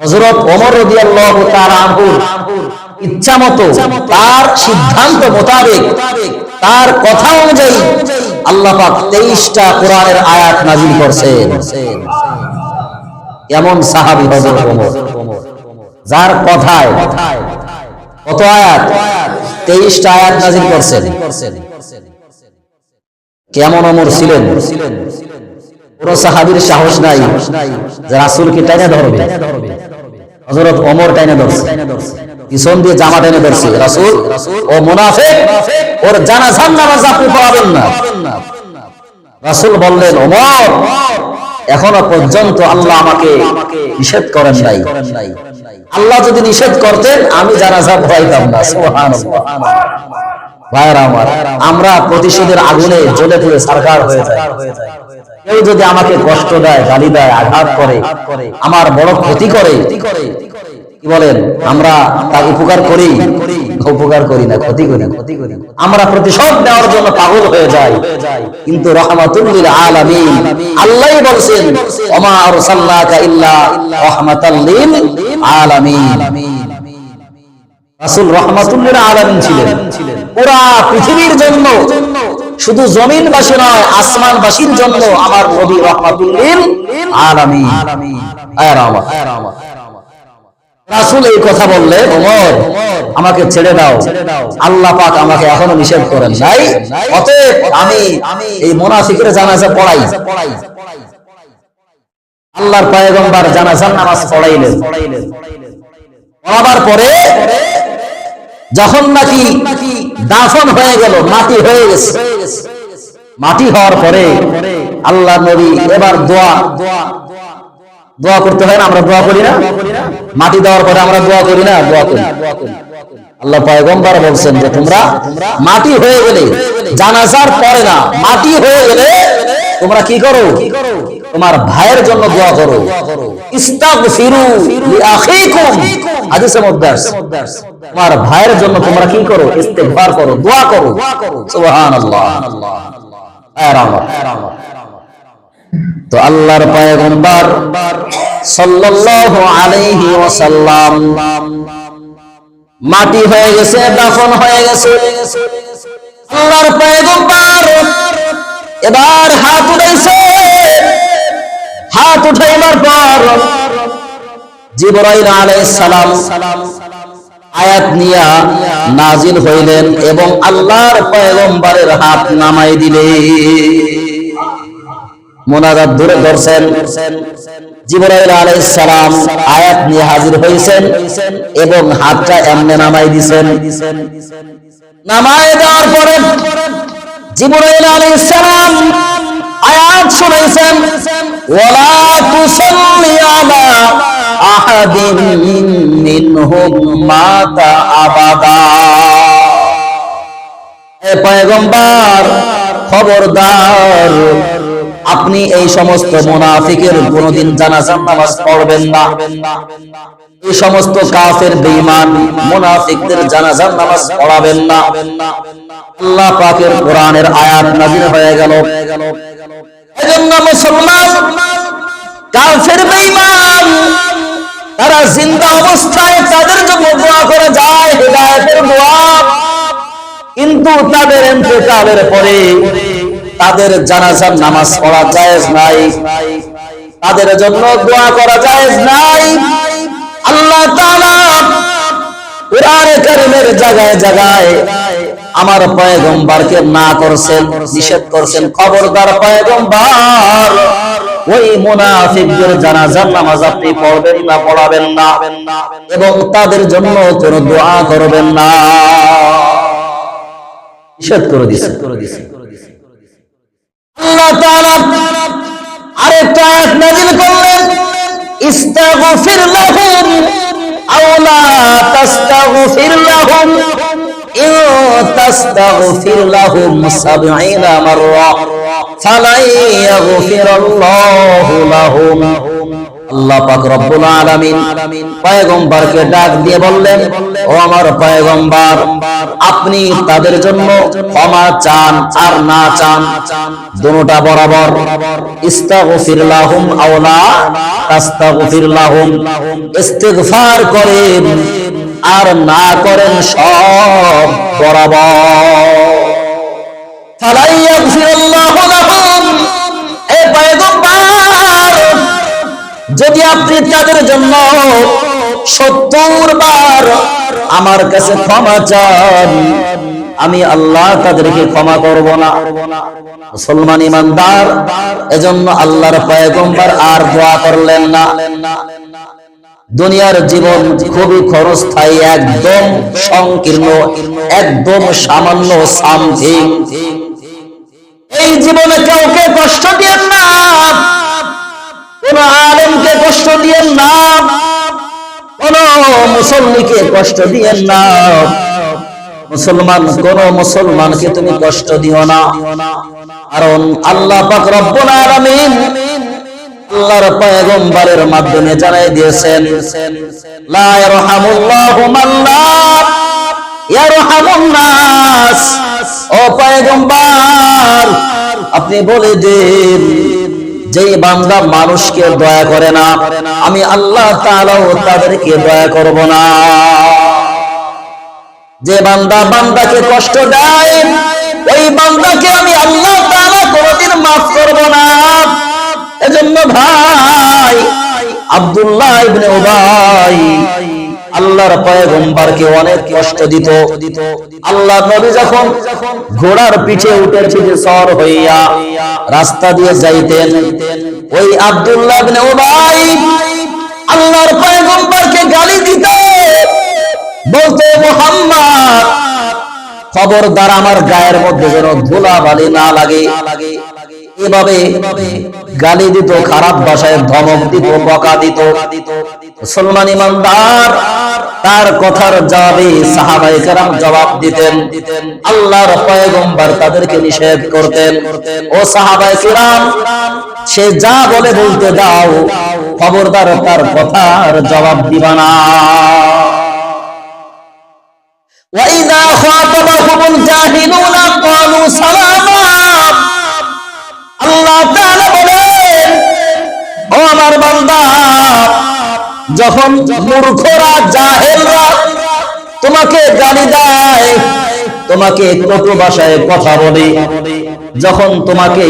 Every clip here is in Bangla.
হযরত ওমর রাদিয়াল্লাহু ইচ্ছা মতো তার সিদ্ধান্ত মোতাবেক, তার কথা অনুযায়ী আল্লাহ 23টা কোরআনের আয়াত নাযিল করছেন। এমন সাহাবী হযরত ওমর, যার কথায় কত আয়াত? 23টা আয়াত নাযিল করছেন। কেমন অমর ছিলেন? পুরো সাহাবীর সাহস নাই টাইনা ধরবে? হযরত ওমর টাইনা ধরছে। পিছন দিয়ে জামা ধরছে। রাসূল, ও ওর আপনি না। রাসূল বললেন, ওমর, এখনও পর্যন্ত আল্লাহ আমাকে নিষেধ করেন নাই। আল্লাহ যদি নিষেধ করতেন, আমি জানাজা পড়াইতাম না। আমার, আমরা প্রতিশোধের আগুনে জ্বলে পুড়ে সরকার হয়ে যায় কেউ যদি আমাকে কষ্ট দেয়, গালি দেয়, আঘাত করে, আমার বড় ক্ষতি করে বলেন? আমরা তা উপকার করি? উপকার করি না, ক্ষতি করি ক্ষতি করি আমরা প্রতিশোধ নেওয়ার জন্য পাগল হয়ে যাই। কিন্তু রহমাতুল্লিল আলামিন আল্লাহই বলছেন, ওমা আরসালনাকা ইল্লা রাহমাতাল আলামিন। রাসূল রহমাতুল্লিল আলামিন ছিলেন। পুরা পৃথিবীর জন্য শুধু জমিনবাসী নয়, আসমানবাসীর জন্য আমার নবী রহমাতুল্লিল রামা রাসূল এই কথা বললে, ওমর, আমাকে ছেড়ে দাও। আল্লাহ পাক আমাকে এখনও নিষেধ করেন নাই। অতএব আমি এই মুনাফিকের জানাজা পড়াই। আল্লাহর পয়গম্বর জানাজার নামাজ পড়াইলেন। পড়াবার পরে যখন নাকি দাফন হয়ে গেল, মাটি হয়ে গেছে। মাটি হওয়ার পরে আল্লাহ নবী এবার দোয়া দোয়া করতে হয় না, আমরা দোয়া করি না? মাটি দেওয়ার পরে আমরা দোয়া করি না? দোয়া করি। আল্লাহ পয়গম্বর বলছেন যে তোমরা মাটি হয়ে গেলে, জানাজার পরে না, মাটি হয়ে গেলে তোমরা কি করো? তোমার ভাইয়ের জন্য দোয়া করো। ইস্তাগফিরু লিআখিকুম হাদিসে মধ্যে। তোমার ভাইয়ের জন্য তোমরা কি করো? ইস্তেগফার করো, দোয়া করো। সুবহানাল্লাহ। তো আল্লাহর পয়গম্বর সাল্লাল্লাহু আলাইহি ওয়াসাল্লাম মাটি হয়ে গেছে, দাফন হয়ে গেছে। আল্লাহর পয়গম্বর এবার হাত উঠাইছে। হাত উঠাইবার পর জিবরাইল আলাইহিস সালাম আয়াত নিয়া নাজিল হইলেন এবং আল্লাহর পয়গম্বরের হাত নামাই দিলেন। মোনাজাত ধরে ধরছেন। জিবরাইল আলাইহিস সালাম আয়াত নিয়ে হাজির হয়েছেন এবং হাতটা এমনে নামাই দিবেন নামাই দেওয়ার পরে জিবরাইল আলাইহিস সালাম আয়াত শুনাইছেন ওয়ালা তুসাল্লি আলা আহাদিন মিনহুম মাতা আবাদা। এ পয়গম্বর, খবরদার, আপনি এই সমস্ত মুনাফিকের কোনদিন জানাজার নামাজ পড়বেন না। এই সমস্ত কাফের, বেঈমান, মুনাফিকদের জানাজার নামাজ পড়াবেন না। আল্লাহ পাকের কোরআনের আয়াত নাযিল হয়ে গেল। এজন্য মুসলমান, কাফের, বেঈমান তারা জিন্দা অবস্থায় তাদের জন্য দোয়া করে যায়, হেদায়েতের দোয়া। কিন্তু তাদের ইন্তেকালের পরে তাদের জানাজার নামাজ পড়া জায়েজ নাই। তাদের জন্য দোয়া করা জায়েজ নাই। আল্লাহ তাআলা কোরআনে কারীমের জায়গায় জায়গায় আমার পয়গম্বরকে না করছেন, নিষেধ করছেন। খবরদার পয়গম্বর ওই মুনাফিকদের জানাজার নামাজ আপনি পড়বেন না, পড়াবেন না। এবং তাদের জন্য কোনো দোয়া করবেন না। নিষেধ করে দিছে। আল্লাহ তাআলা আরেকটা আয়াত নাযিল করলেন, ইস্তাগফির লাহুম আও লা তাস্তাগফির লাহুম, ইন তাস্তাগফির লাহুম 70 মাররা। ফালাই ইয়াগফিরাল্লাহু লাহুম আপনি তাদের জন্য ক্ষমা চান আর না চান। দুটোটা বরাবর, ইস্তাগফির লাহুম করেন আর না করেন সব বরাবর। যদি আপনি তাদের জন্য সত্তর বার আমার কাছে ক্ষমা চান, আমি আল্লাহ তাদেরকে ক্ষমা করব না। মুসলমান ইমানদার, এজন্য আল্লাহর আর দোয়া করলেন না। দুনিয়ার জীবন খুবই ক্ষণস্থায়ী একদম সংকীর্ণ, একদম সামান্য সামথিং। এই জীবনে কাউকে কষ্ট দিয়ে না। কোন আলেমকে কষ্ট দিয়েন না। কোন মুসল্লিকে কষ্ট দিয়েন না। মুসলমান, কোন মুসলমানকে তুমি কষ্ট দিও না। কারণ আল্লাহ পাক আল্লাহর পয়গম্বরের মাধ্যমে জানাই দিয়েছেন, লা ইয়ারহামুল্লাহু মান ও পয়গম্বর, আপনি বলে দেন যে বান্দা মানুষকে দয়া করে না, আমি আল্লাহ তাআলাও তাদেরকে দয়া করব না। যে বান্দা বান্দাকে কষ্ট দেয়, ওই বান্দাকে আমি আল্লাহ তাআলা কোনদিন করব না। এজন্য ভাই, আব্দুল্লাহ ইবনে উবাই আল্লাহর পয়গম্বরকে অনেক কষ্ট দিত। আল্লাহ নবী যখন ঘোড়ার পিঠে উঠে ছিল সর হইয়া রাস্তা দিয়ে যাইতেন, ওই আব্দুল্লাহ ইবনে উবাই আল্লাহর পয়গম্বরকে গালি দিত। বলতে মোহাম্মদ, খবরদার আমার গায়ের মধ্যে যেন ধুলা বালি না লাগে। এভাবে গালি দিত খারাপ ভাষায় ধমক দিত বকা দিত মুসলমান ইমানদার তার কথার জবাবে সাহাবাই কারাম জবাব দিতেন আল্লাহর পয়গম্বর তাদেরকে নিষেধ করতেন ও সাহাবাই কিরাম সে যা বলে বলতে দাও খবরদার তার কথার জবাব দিবা না وإذا خاطبهم الجاهلون قالوا سلاما আমার বান্দা, যখন মূর্খরা জাহেলরা তোমাকে গালি দেয়, তোমাকে কটু ভাষায় কথা বলে, যখন তোমাকে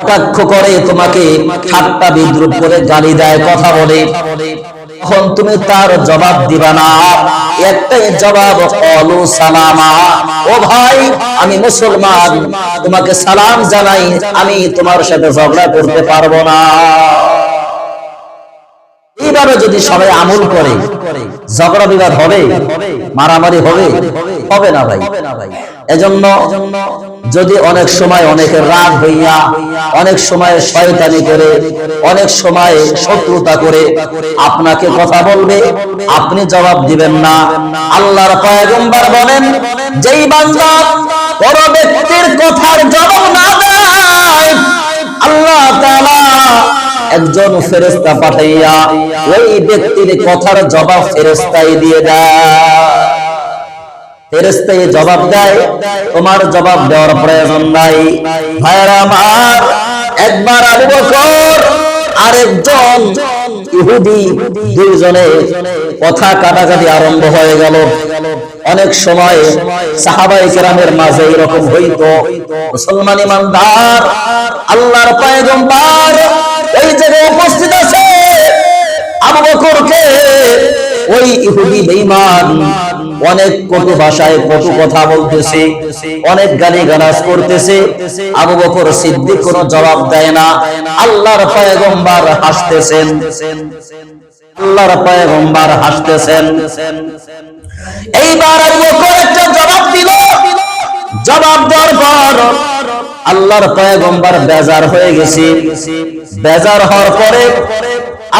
কটাক্ষ করে, তোমাকে ঠাট্টা বিদ্রুপ করে গালি দেয়, কথা বলে তখন তুমি তার জবাব দিবা না। একটাই জবাব, অলু সালামা। ও ভাই, আমি মুসলমান। তোমাকে সালাম জানাই, আমি তোমার সাথে ঝগড়া করতে পারব না। এইভাবে যদি সবাই আমল করে, ঝগড়া বিবাদ হবে, মারামারি হবে হবে না ভাই। এজন্য যদি অনেক সময় অনেকের রাগ হইয়া, অনেক সময় শয়তানি করে, অনেক সময় শত্রুতা করে আপনাকে কথা বলবে, আপনি জবাব দিবেন না। আল্লাহর পয়গম্বর বলেন, যেই বান্দা বড় ব্যক্তির কথার একজন ফেরেস্তা পাঠাইয়া ওই ব্যক্তির কথার জবাব ফেরেস্তাই দিয়ে দেয়। জবাব দেয়, তোমার জবাব দেওয়ার প্রয়োজন নাই। একবার আবু বকর আরেকজন ইহুদি দুইজনে কথা কাটাকাটি আরম্ভ হয়ে গেল। অনেক সময় সাহাবাই কেরামের মাঝে এরকম হইতো। মুসলমান ইমানদার, আল্লাহর পয়গম্বর এই জায়গায় উপস্থিত আছে জবাব দেয় না। আল্লাহর পয়গম্বর হাসতেছেন। আল্লাহর পয়গম্বর হাসতেছেন। এইবার আবু একটা জবাব দিল। জবাব দেওয়ার পর আল্লাহর পয়গম্বর বেজার হয়ে গেছে। বেজার হওয়ার পরে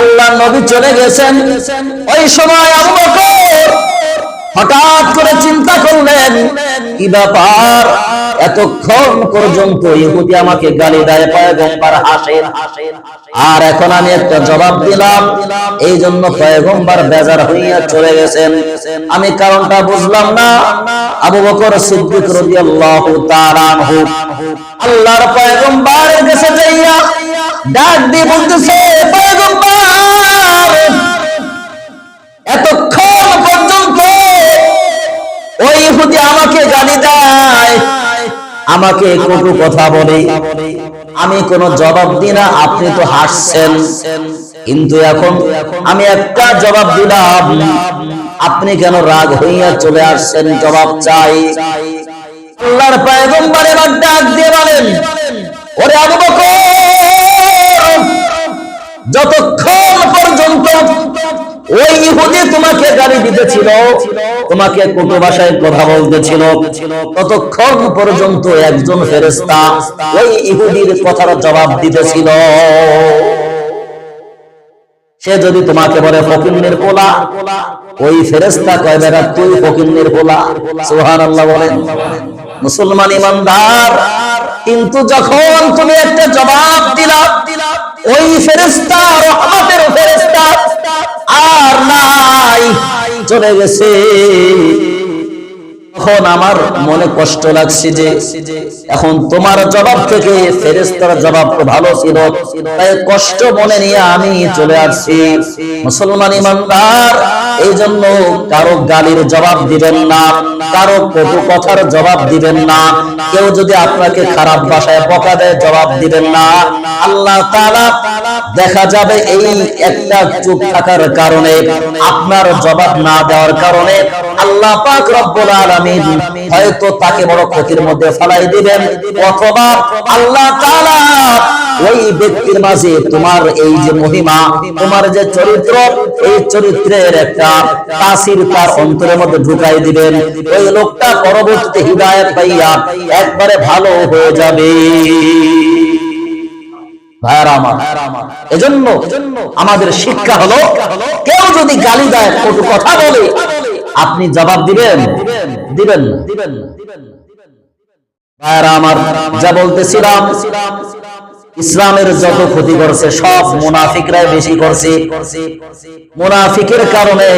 আল্লাহ নবী চলে গেছেন। ওই সময় হঠাৎ করে চিন্তা করলেন, কি ব্যাপার? এতক্ষণ পর্যন্ত ইহুদি আমাকে গালি দেয়, পয়গম্বর হাসেন হাসেন হাসেন আর এখন আমি একটা জবাব দিলাম। এই জন্য পয়গম্বর বেজার হইয়া চলে গেছেন। আমি কারণটা বুঝলাম না। আবু বকর সিদ্দিক রাদিয়াল্লাহু তাআলা আনহু আল্লাহর পয়গম্বরের কাছে যাইয়া ডাক দিয়ে বলতেছে, পয়গম্বর, এতক্ষণ পর্যন্ত ওই ইহুদি আমাকে গালি দেয়। আমাকে কটু কথা বলে। আমি কোনো জবাব দিই না, আপনি তো হাসছেন। কিন্তু এখন আমি একটা জবাব দিলাম। আপনি কেন রাগ হইয়া চলে আসছেন? জবাব চাই। আল্লাহর পয়গম্বর এবার ডাক দিয়ে বলেন, ওরে আবু বকর, যতক্ষণ তোমাকে কটু ভাষায় কথা বলতেছিল ততক্ষণ পর্যন্ত একজন ফেরেস্তা ওই ইহুদির কথার জবাব দিতেছিল। সে যদি তোমাকে বলে ফকিন্নের পোলা, ওই ফেরেস্তা কয় বেড়া তুই ফকিন্নের পোলা? সুহান আল্লাহ বলেন। মুসলমান ইমানদার, কিন্তু যখন তুমি একটা জবাব দিলা, ওই ফেরেস্তা রহমতের ফেরেস্তা আর নাই। চলে গেছে। এখন আমার মনে কষ্ট লাগছে যে এখন তোমার জবাব থেকে ফেরেস্তার জবাব তো ভালো ছিল। তাই কষ্ট মনে নিয়ে আমি চলে আসছি। মুসলমান ইমানদার এই জন্য কারও গালির জবাব দিবেন না, কারও কটু কথার জবাব দিবেন না। কেউ যদি আপনাকে খারাপ ভাষায় বকা দেয়, জবাব দিবেন না। আল্লাহ তাআলা দেখা যাবে এই একটা চুপ থাকার কারণে, আপনার জবাব না দেওয়ার কারণে আল্লাহ পাক রব্বুল আলামিন হয়তো তাকে বড় ক্ষতির মধ্যে দিবেন। অথবা আল্লাহ তাআলা ওই ব্যক্তির মাঝে তোমার এই যে মহিমা, তোমার যে চরিত্র, এই চরিত্রের একটা তাসির তার অন্তরের মধ্যে ঢুকাই দিবেন। ওই লোকটা পরবর্তীতে পাইয়া একবারে ভালো হয়ে যাবে। আমাদের শিক্ষা হলো, কেউ যদি গালি দেয়, কটু কথা বলে আপনি জবাব দিবেন? দিবেন না। ভাইয়ারা আমার যা বলতেছিলাম, ইসলামের যত ক্ষতি করছে, সব মুনাফিকরাই বেশি করছে। মুনাফিকের কারণে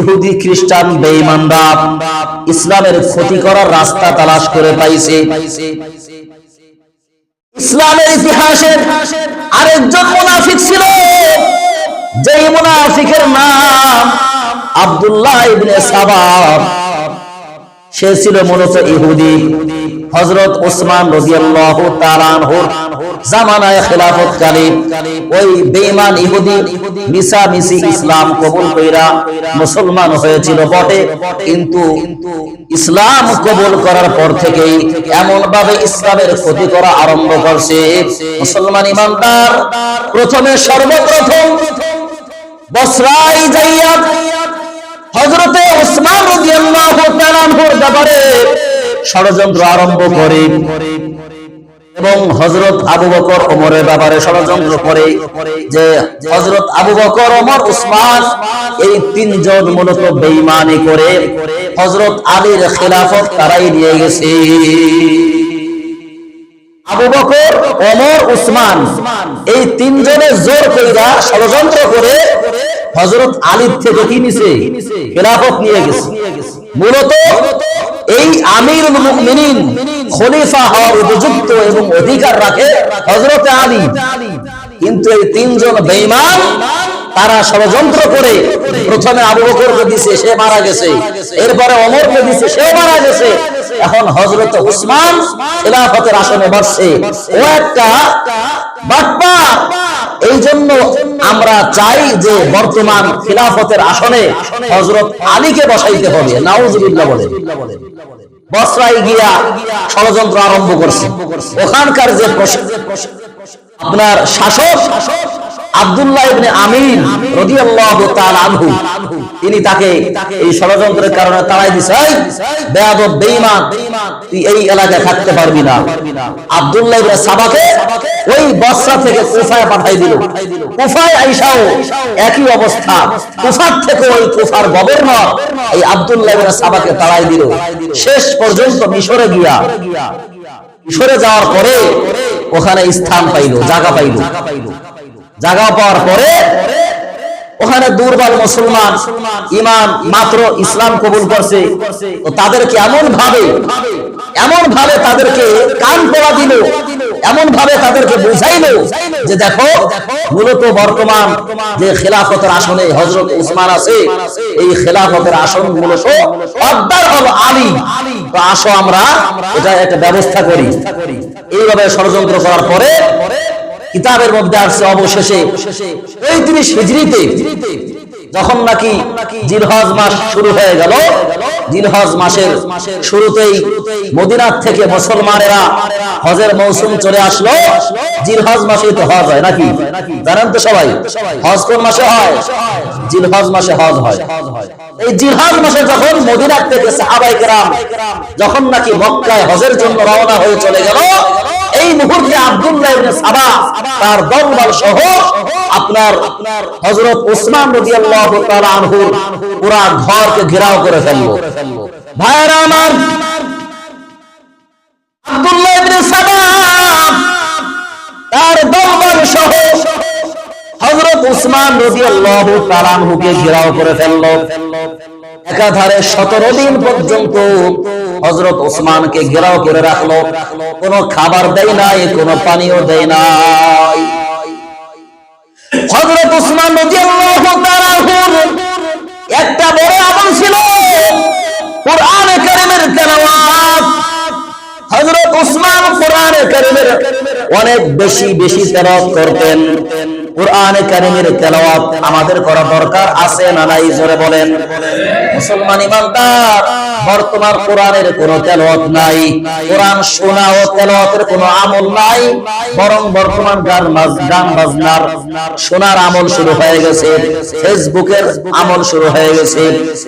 ইহুদি খ্রিস্টান বেঈমানরা ইসলামের ক্ষতি করার রাস্তা তালাশ করে পাইছে। ইসলামের ইতিহাসের আরেকজন মুনাফিক ছিল, যেই মুনাফিকের নাম আব্দুল্লাহ ইবনে সাবাব সে ছিল মূলত ইহুদি। হযরত ওসমান জামানায় ওই ইহুদি ইসলাম কবুল কইরা মুসলমান হয়েছিল বটে। কিন্তু ইসলাম কবুল করার পর থেকেই এমন ভাবে ইসলামের ক্ষতি করা আরম্ভ করছে। মুসলমান ইমানদার, প্রথমে সর্বপ্রথম বসরাই যাইয়া হযরতে ওসমান ব্যাপারে ষড়যন্ত্র আরম্ভ করে এবং হযরত আবু বকর ওমরের ব্যাপারে ষড়যন্ত্র করে যে হযরত আবু বকর, ওমর উসমান এই তিনজন মূলত বেঈমানি করে হযরত আলীর খেলাফত তারাই নিয়ে গেছে। আবু বকর, ওমর উসমান এই তিনজনে জোর কইরা ষড়যন্ত্র করে হযরত আলীর থেকে কি নিছে? খেলাফত নিয়ে গেছে। মূলত এই মুমিনিন খলিফা হওয়ার উপযুক্ত এবং অধিকার রাখে হযরত আলী। কিন্তু এই তিনজন বেঈমান, তারা ষড়যন্ত্র করে প্রথমে আবু বকরকে দিছে, সে মারা গেছে। এরপরে ওমরকে দিছে সে মারা গেছে। এখন হযরত উসমান খেলাফতের আসনে বসছে। ও একটা বাটপা এই জন্য আমরা চাই যে বর্তমান খিলাফতের আসনে হজরত আলীকে বসাইতে হবে। নাউজুবিল্লাহ বলে। বসরায় গিয়া ষড়যন্ত্র আরম্ভ করছে। ওখানকার যে আপনার শাসক শাসক আব্দুল্লাহ ইবনে আমির রাদিয়াল্লাহু তাআলা আনহু। তিনি তাকে এই ষড়যন্ত্রের কারণে তাড়াই দিছে বেয়াদব, বেঈমান, তুই এই এলাকায় থাকতে পারবি না। আব্দুল্লাহ ইবনে সাবাকে ওই বসরা থেকে কুফায় পাঠাই দিল। কুফায় আইসাও একই অবস্থা। কুফার থেকে ওই কুফার গভর্নর এই আব্দুল্লাহ ইবনে সাবাকে তাড়াই দিল। শেষ পর্যন্ত মিশরে গিয়া, মিশরে যাওয়ার পরে ওখানে স্থান পাইল, জায়গা পাইল। জায়গা পাওয়ার পরে ওখানে দুর্বল মুসলমান ইমান মাত্র ইসলাম কবুল করছে। তো তাদেরকে এমন ভাবে এমন ভাবে তাদেরকে কান পড়া দিল এমন ভাবে তাদেরকে বুঝাইলো যে দেখো, মূলত বর্তমান যে খেলাফতের আসনে হজরত উসমান আছে, এই খেলাফতের আসন মূলত অদ্দার হল আলী। তো আসো আমরা, এটা একটা ব্যবস্থা করি। এইভাবে ষড়যন্ত্র করার পরে কিতাবের মধ্যে আসছে অবশেষে। এই তিরিশ হিজড়িতে যখন নাকি জিলহজ মাস শুরু হয়ে গেল, জিলহজ মাসের শুরুতেই মদিনার থেকে মুসলমানেরা হজের মৌসুম চলে আসলো। জিলহজ মাসে তো হজ হয় নাকি? জানেন তো সবাই, হজ কোন মাসে হয়? জিলহজ মাসে হজ হয়। এই জিলহজ মাসে যখন মদিনার থেকে সাহাবাই কেরাম যখন নাকি মক্কায় হজের জন্য রওনা হয়ে চলে গেল এই মুহূর্তে আব্দুল্লাহ তার দলবল সহ আপনার হযরত ওসমান রাদিয়াল্লাহু তাআলা ঘরকে ঘেরাও করে ফেলল। ভাইরা আমার তার দলবল সহ হযরত ওসমান রাদিয়াল্লাহু তাআলা আনহুকে ঘেরাও করে ফেলল। একাধারে সতেরো দিন পর্যন্ত হজরত ওসমানকে ঘেরাও করে রাখল। কোনো খাবার দেয় নাই, কোনো পানিও দেয় নাই। হজরত ওসমান একটা বড় আমল ছিল কোরআন কারিমের তেলাওয়াত। হযরত উসমান কোরআন কারিমের অনেক বেশি বেশি তেলাওয়াত করতেন। কোরআনে কারিমের তেলাওয়াত আমাদের করা দরকার আছে না নাই? জোরে বলেন। মুসলমান ইমানদার, বর্তমান কোরআনের কোন তেলাওয়াত নাই। কোরআন শোনা ও তেলাওয়াতের কোনো আমল নাই, বরং বর্তমান গান বাজ- গান বাজনার শোনার আমল শুরু হয়ে গেছে। ফেসবুকের আমল শুরু হয়ে গেছে।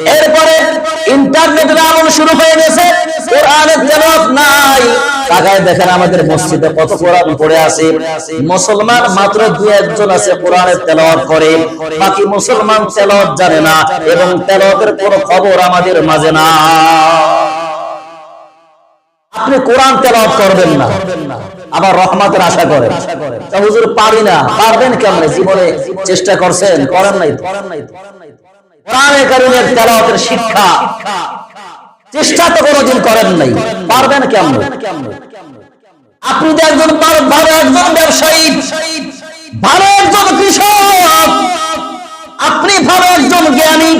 এরপরে ইন্টারনেটের আমল শুরু হয়ে গেছে। কোরআনের তেলাওয়াত নাই। তাকায় দেখেন আমাদের মসজিদে কত কোরআন পড়ে আছে। মুসলমান মাত্র একজন আছে কোরআনের তেলাওয়াত করে। বাকি মুসলমান তেলাওয়াত জানে না এবং তেলাওয়াতের খবর আমাদের মাঝে না। আপনি কোরআন তেলাওয়াত করবেন না। আবার রহমতের আশা করেন। তা হুজুর পারি না। পারবেন কেমন? জীবনে চেষ্টা করছেন? করেন নাই তো। কোরআনে কারিমের তেলাওয়াতের শিক্ষা। চেষ্টা তো কোনোদিন করেন নাই। পারবেন কেমন? আপনি তো একজন ভালো একজন ব্যবসায়ী, ভালো একজন কৃষক। আপনি ভালো একজন জ্ঞানী।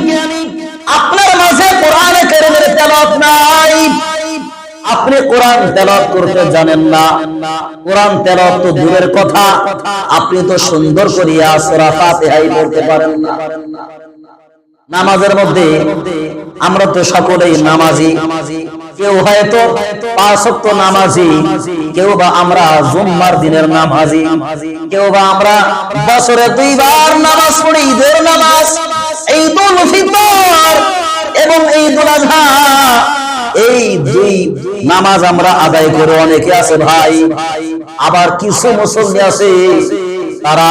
আপনার মাঝে কোরআনে কারিমের তেলাওয়াত নাই। আপনি কোরআন তেলাওয়াত করতে জানেন না। কোরআন তেলাওয়াত তো দূরের কথা। আপনি তো সুন্দর করিয়া সূরা ফাতিহাই পড়তে পারেন না। নামাজের মধ্যে আমরা তো সকলেই নামাজি। কেউ হয়তো পাঁচ ওয়াক্ত নামাজি, কেউ বা আমরা জুম্মার দিনের নামাজি। কেউ বা আমরা বছরে দুইবার নামাজ পড়ি, ঈদের নামাজ। ঈদুল ফিতর এবং ঈদুল আজহা, এই দুই নামাজ আমরা আদায় করে অনেকে আছে ভাই। আবার কিছু মুসল্লি আছে, তারা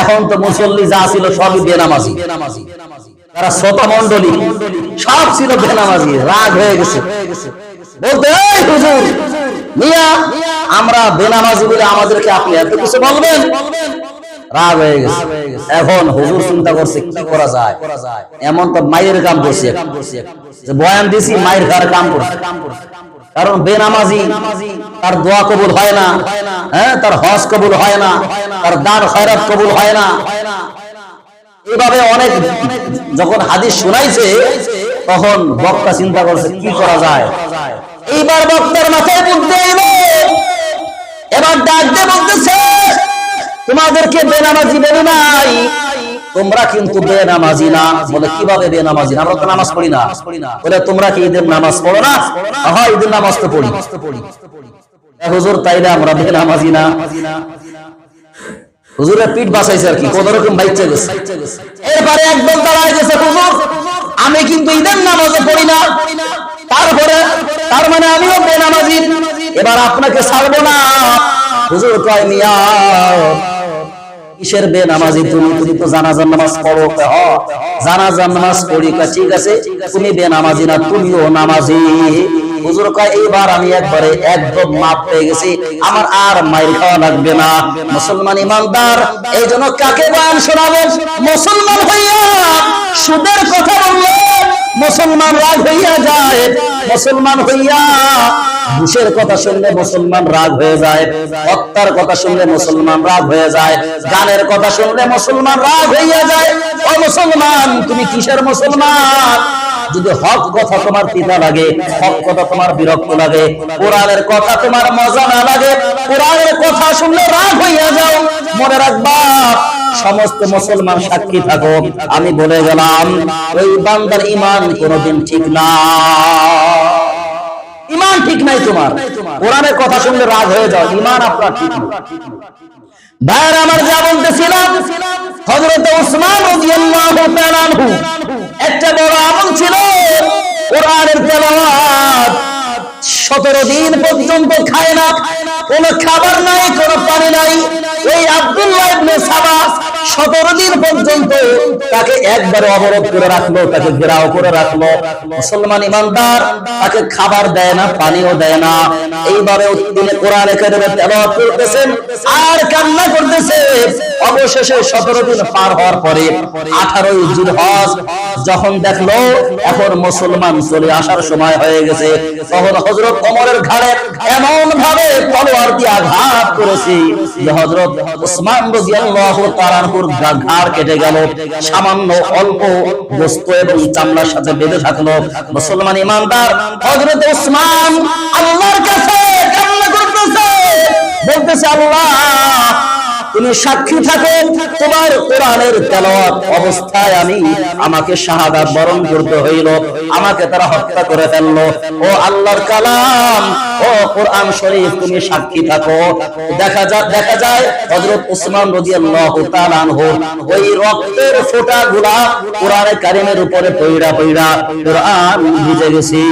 এখন তো মুসল্লি যা ছিল সবই বেনামাজি। তারা শত মন্ডলী সব ছিল বেনামাজি। রাগ হয়ে গেছে। আমরা বেনামাজি বলে আমাদেরকে আপনি এত কিছু বলবেন? রাগ হয়ে গেছে। এখন হুজুর চিন্তা করছে, কি করা যায়? এমন তো মায়ের কাম করছে। বয়ান দিছি, মায়ের ঘর কাম করছে। কারণ বেনামাজি তার দোয়া কবুল হয় না হ্যাঁ তার হজ কবুল হয় না, তার দান খয়রাত কবুল হয় না। এভাবে অনেক যখন হাদিস শোনাইছে, তখন বক্তা চিন্তা করছে, কি করা যায়? এইবার বক্তার মাথায় বুদ্ধি এলো এবার ডাক দিয়ে বলতেছে, তোমাদেরকে বেনামাজি বলি নাই। তোমরা কিন্তু বেনামাজি না। বলে, কীভাবে বেনামাজি না? আমরা তো নামাজ পড়ি না। বলে, তোমরা কি ঈদের নামাজ পড়ো না? হ্যাঁ ঈদের নামাজ তো পড়ি। হুজুর, তাইলে আমরা বেনামাজি না। হুজুরের পিঠ আর কি। রকম বাইচে গেছে। এরপরে একদম দাঁড়ায় গেছে, হুজুর, আমি কিন্তু ঈদের নামাজে পড়ি না। তারপরে, তার মানে আমিও বেনামাজি। এবার আপনাকে ছাড়বো না। হুজুর কয় মিয়া কিসের বে নামাজি তুমি তুমি তো জানাজার নামাজ পড়ো জানাজার নামাজ পড়ি, কা ঠিক আছে? তুমি বে নামাজি না, তুমিও নামাজি। এইবার আমি একবারে একদম মাপ পেয়ে গেছি। আমার আর মাইর খাওয়া লাগবে না। মুসলমান ইমানদার, এই জন্য কাকে বয়ান শোনাবেন? মুসলমান হইয়া সুদের কথা মুসলমান রাগ হইয়া যায়, মুসলমান হইয়া ঘুষের কথা শুনলে মুসলমান রাগ হয়ে যায়, হত্যার কথা শুনলে মুসলমান রাগ হয়ে যায়, গানের কথা শুনলে মুসলমান রাগ হইয়া যায়। ও মুসলমান, তুমি কিসের মুসলমান? যদি হক কথা তোমার পিতা লাগে, হক কথা তোমার বিরক্ত লাগে, কোরআনের কথা তোমার মজা না লাগে, কোরআনের কথা শুনলে রাগ হইয়া যাও। মনে রাখবা সমস্ত মুসলমান সাক্ষী থাকো। আমি বলে গেলাম, ওই বান্দার ইমান কোনোদিন ঠিক না। ইমান ঠিক নাই তোমার। কোরআনের কথা শুনলে রাগ হয়ে যাও ইমান আপনার ঠিক না। ভাইয়ের, আমার যা বলতেছিলাম, হযরত উসমান একটা বড় আমল ছিল, কোরআনের তেলাওয়াত। 17 দিন পর্যন্ত খায় না। কোন খাবার নাই, কোন পানি নাই। এই আব্দুল্লাহ ইবনে সাবা 17 দিন পর্যন্ত তাকে একবারে অবরোধ করে রাখল, তাকে ঘেরাও করে রাখল। মুসলমান ইমানদার, তাকে খাবার দেয় না, পানিও দেয় না। এইভাবে তিনি কোরআনে কারিমে তেলাওয়াত করতেছেন, আর কান্না করতেছে। অবশেষে 17 দিন পার হওয়ার পরে 18 জিলহজ যখন দেখল, এখন মুসলমান চলে আসার সময় হয়ে গেছে। তখন হযরত ওমরের ঘাড়ে এমন ভাবে তলোয়ার দিয়ে আঘাত করেছে যে হযরত উসমান রাদিয়াল্লাহু তাআলার ঘাড় কেটে গেল, সামান্য অল্প বস্তু এবং চামড়ার সাথে বেঁধে থাকল। মুসলমান ইমানদার হজরত উসমান আল্লাহর কাছে কান্না করতেছে, বলতেছে, আল্লাহ তুমি সাক্ষী থাকো, তোমার কোরআনের তেলাওয়াত অবস্থায় আমি আমাকে শাহাদাত বরণ করতে হইল, আমাকে তারা হত্যা করে ফেলল। ও আল্লাহর কালাম, ও কোরআন শরীফ, তুমি সাক্ষী থাকো। দেখা যায় দেখা যায় হযরত উসমান রাদিয়াল্লাহু তাআলা আনহু, ওই রক্তের ফোঁটাগুলা কোরআনে কারিমের উপরে পইড়া পইড়া কোরআন ভিজে গেছে।